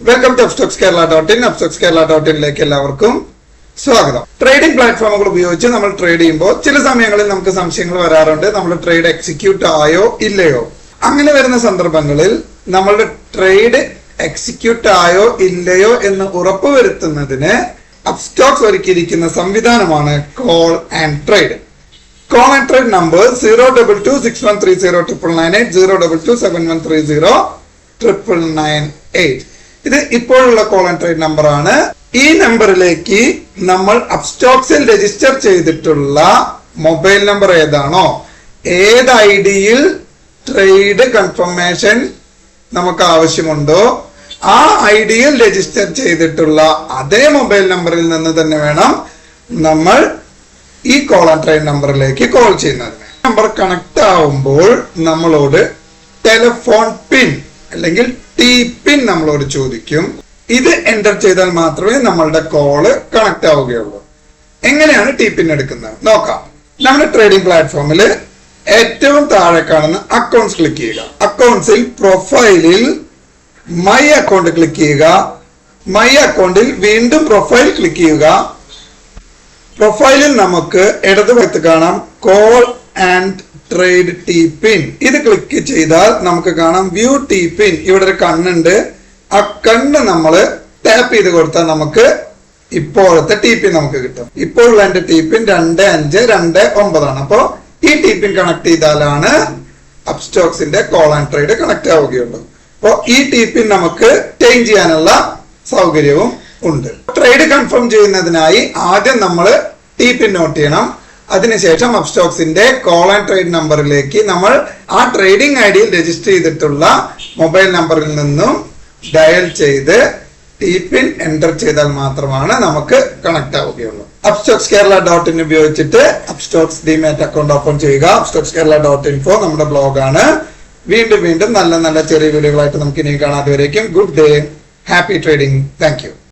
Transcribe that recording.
Welcome to Upstox Kerala dot in Upstox Kerala dot ഇനിലേക്ക് എല്ലാവർക്കും സ്വാഗതം. Trading പ്ലാറ്റ്ഫോമുകൾ ഉപയോഗിച്ച് നമ്മൾ ട്രേഡ് ചെയ്യുമ്പോൾ ചില സമയങ്ങളിൽ നമുക്ക് സംശയങ്ങൾ വരാറുണ്ട്. നമ്മൾ ട്രേഡ് എക്സിക്യൂട്ട് ആയോ ഇല്ലയോ? അങ്ങനെ വരുന്ന സന്ദർഭങ്ങളിൽ നമ്മളുടെ ട്രേഡ് എക്സിക്യൂട്ട് ആയോ ഇല്ലയോ എന്ന് ഉറപ്പുവരുത്തുന്നതിന് അപ്സ്റ്റോക്സ് ഒരുക്കിയിരിക്കുന്ന സംവിധാനമാണ് call and trade call and trade number zero double two six one three zero triple nine eight zero double two seven one three zero triple nine eight ഇത് ഇപ്പോഴുള്ള കോൾ ആൻഡ് ട്രേഡ് നമ്പർ ആണ്. ഈ നമ്പറിലേക്ക് നമ്മൾ അപ്സ്റ്റോക്സിൽ register ചെയ്തിട്ടുള്ള mobile number ഏതാണോ ഏത് ഐ ഡിയിൽ ട്രേഡ് കൺഫർമേഷൻ നമുക്ക് ആവശ്യമുണ്ടോ ആ ഐ ഡിയിൽ രജിസ്റ്റർ ചെയ്തിട്ടുള്ള അതേ മൊബൈൽ നമ്പറിൽ നിന്ന് തന്നെ വേണം നമ്മൾ ഈ കോൾ ആൻഡ് ട്രേഡ് നമ്പറിലേക്ക് കോൾ ചെയ്യുന്നത്. നമ്പർ കണക്ട് ആവുമ്പോൾ നമ്മളോട് ടെലിഫോൺ പിൻ അല്ലെങ്കിൽ ടി പിൻ നമ്മളോട് ചോദിക്കും. ഇത് എന്റർ ചെയ്താൽ മാത്രമേ നമ്മളുടെ കോൾ കണക്ട് ആവുകയുള്ളൂ. എങ്ങനെയാണ് ടി പിൻ എടുക്കുന്നത്? നോക്കാം. നമ്മുടെ ട്രേഡിംഗ് പ്ലാറ്റ്ഫോമിൽ ഏറ്റവും താഴെ കാണുന്ന അക്കൗണ്ട്സ് ക്ലിക്ക് ചെയ്യുക. അക്കൗണ്ട്സിൽ പ്രൊഫൈലിൽ മൈ അക്കൗണ്ട് ക്ലിക്ക് ചെയ്യുക. മൈ അക്കൗണ്ടിൽ വീണ്ടും പ്രൊഫൈൽ ക്ലിക്ക് ചെയ്യുക. പ്രൊഫൈലിൽ നമുക്ക് ഇടതുവശത്ത് കാണാം call and trade T PIN ഇത് ക്ലിക്ക് ചെയ്താൽ നമുക്ക് കാണാം വ്യൂ ടി പിൻ ഇവിടെ ഒരു കണ്ണുണ്ട്. ആ കണ്ണ് നമ്മൾ ടാപ്പ് ചെയ്ത് കൊടുത്താൽ നമുക്ക് ഇപ്പോഴത്തെ ടി പിൻ നമുക്ക് കിട്ടും. ഇപ്പോഴുള്ള എന്റെ ടി പിൻ രണ്ട് അഞ്ച് രണ്ട് ഒമ്പതാണ്. അപ്പോ ഈ ടി പിൻ കണക്ട് ചെയ്താലാണ് അപ്സ്റ്റോക്സിന്റെ കോൾ ആൻഡ് ട്രേഡ് കണക്ട് ആവുകയുള്ളൂ. അപ്പോൾ ഈ ടി പിൻ നമുക്ക് ചേഞ്ച് ചെയ്യാനുള്ള സൗകര്യവും ഉണ്ട്. ട്രേഡ് കൺഫേം ചെയ്യുന്നതിനായി ആദ്യം നമ്മൾ ടി പിൻ നോട്ട് ചെയ്യണം. അതിനുശേഷം അപ്സ്റ്റോക്സിന്റെ കോൾ ആൻഡ് ട്രേഡ് നമ്പറിലേക്ക് നമ്മൾ ആ ട്രേഡിംഗ് ഐ ഡിയിൽ രജിസ്റ്റർ ചെയ്തിട്ടുള്ള മൊബൈൽ നമ്പറിൽ നിന്നും ഡയൽ ചെയ്ത് ടി പിൻ എന്റർ ചെയ്താൽ മാത്രമാണ് നമുക്ക് കണക്ട് ആവുകയുള്ളൂ. അപ്സ്റ്റോക്സ് കേരള ഡോട്ട് ഇൻ ഉപയോഗിച്ചിട്ട് അപ്സ്റ്റോക്സ് ഡിമാറ്റ് അക്കൗണ്ട് ഓപ്പൺ ചെയ്യുക. അപ്സ്റ്റോക്സ് കേരള ഡോട്ട് ഇൻഫോ നമ്മുടെ ബ്ലോഗാണ് വീണ്ടും വീണ്ടും നല്ല നല്ല ചെറിയ വീഡിയോകളായിട്ട് നമുക്ക് ഇനി കാണാതെ വരേക്കും good day happy trading thank